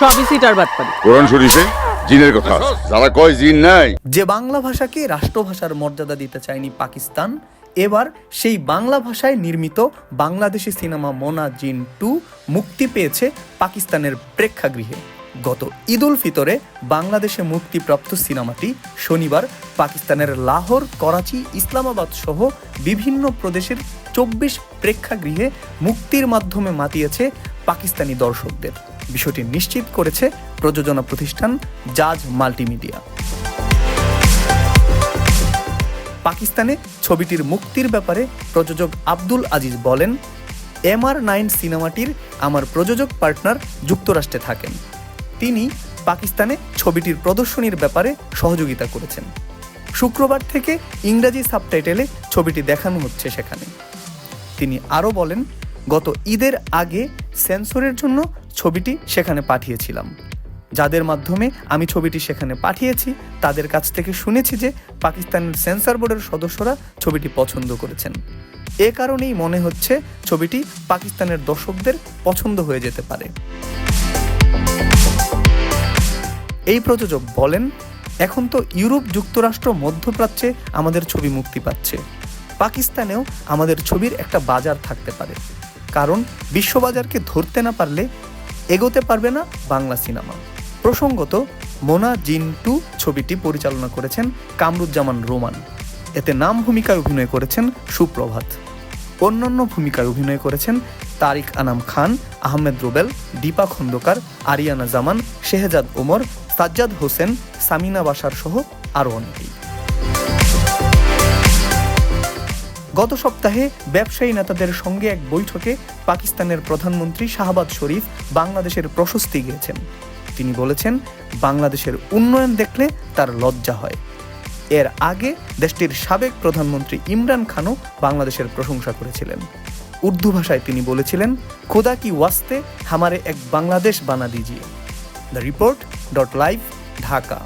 সবই সিটার বাটপারি কোরআন শরীফে জিনের কথা যারা কয় জিন নাই? যে বাংলা ভাষাকে রাষ্ট্রভাষার মর্যাদা দিতে চায়নি পাকিস্তান এবার সেই বাংলা ভাষায় নির্মিত বাংলাদেশি সিনেমা মোনা জিন টু মুক্তি পেয়েছে পাকিস্তানের প্রেক্ষাগৃহে। গত ঈদ উল ফিতরে বাংলাদেশে মুক্তিপ্রাপ্ত সিনেমাটি শনিবার পাকিস্তানের লাহোর করাচি ইসলামাবাদ সহ বিভিন্ন প্রদেশের চব্বিশ প্রেক্ষাগৃহে মুক্তির মাধ্যমে মাতিয়েছে পাকিস্তানি দর্শকদের। বিষয়টি নিশ্চিত করেছে প্রযোজনা প্রতিষ্ঠান জাজ মাল্টিমিডিয়া। পাকিস্তানে ছবিটির মুক্তির ব্যাপারে প্রযোজক আব্দুল আজিজ বলেন এমআর নাইন সিনেমাটির আমার প্রযোজক পার্টনার যুক্তরাষ্ট্রে থাকেন। তিনি পাকিস্তানে ছবিটির প্রদর্শনীর ব্যাপারে সহযোগিতা করেছেন। শুক্রবার থেকে ইংরাজি সাবটাইটেলে ছবিটি দেখানো হচ্ছে সেখানে। তিনি আরও বলেন, গত ঈদের আগে সেন্সরের জন্য ছবিটি সেখানে পাঠিয়েছিলাম। যাদের মাধ্যমে আমি ছবিটি সেখানে পাঠিয়েছি, তাদের কাছ থেকে শুনেছি যে পাকিস্তানের সেন্সর বোর্ডের সদস্যরা ছবিটি পছন্দ করেছেন। এ কারণেই মনে হচ্ছে ছবিটি পাকিস্তানের দর্শকদের পছন্দ হয়ে যেতে পারে। এই প্রযোজক বলেন, এখন তো ইউরোপ যুক্তরাষ্ট্র মধ্যপ্রাচ্যে আমাদের ছবি মুক্তি পাচ্ছে। পাকিস্তানেও আমাদের ছবির একটা বাজার থাকতে পারে। কারণ বিশ্ববাজারকে ধরতে না পারলে এগোতে পারবে না বাংলা সিনেমা। প্রসঙ্গত, মোনা জিন টু ছবিটি পরিচালনা করেছেন কামরুজ্জামান রোমান। এতে নাম ভূমিকায় অভিনয় করেছেন সুপ্রভাত। অন্যান্য ভূমিকায় অভিনয় করেছেন তারিক আনাম খান, আহমেদ রুবেল, দীপা খন্দকার, আরিয়ানা জামান, শেহজাদ ওমর, সাজ্জাদ হোসেন, সামিনা বাসার সহ আরও অনেকেই। গত সপ্তাহে ব্যবসায়ী নেতাদের সঙ্গে এক বৈঠকে পাকিস্তানের প্রধানমন্ত্রী শাহবাজ শরীফ বাংলাদেশের প্রশস্তি গিয়েছেন। তিনি বলেছেন, বাংলাদেশের উন্নয়ন দেখলে তার লজ্জা হয়। এর আগে দেশটির সাবেক প্রধানমন্ত্রী ইমরান খানও বাংলাদেশের প্রশংসা করেছিলেন। উর্দু ভাষায় তিনি বলেছিলেন, খোদা কি ওয়াস্তে, হামারে এক বাংলাদেশ বানা দিজিয়ে। The Report dot live, Dhaka.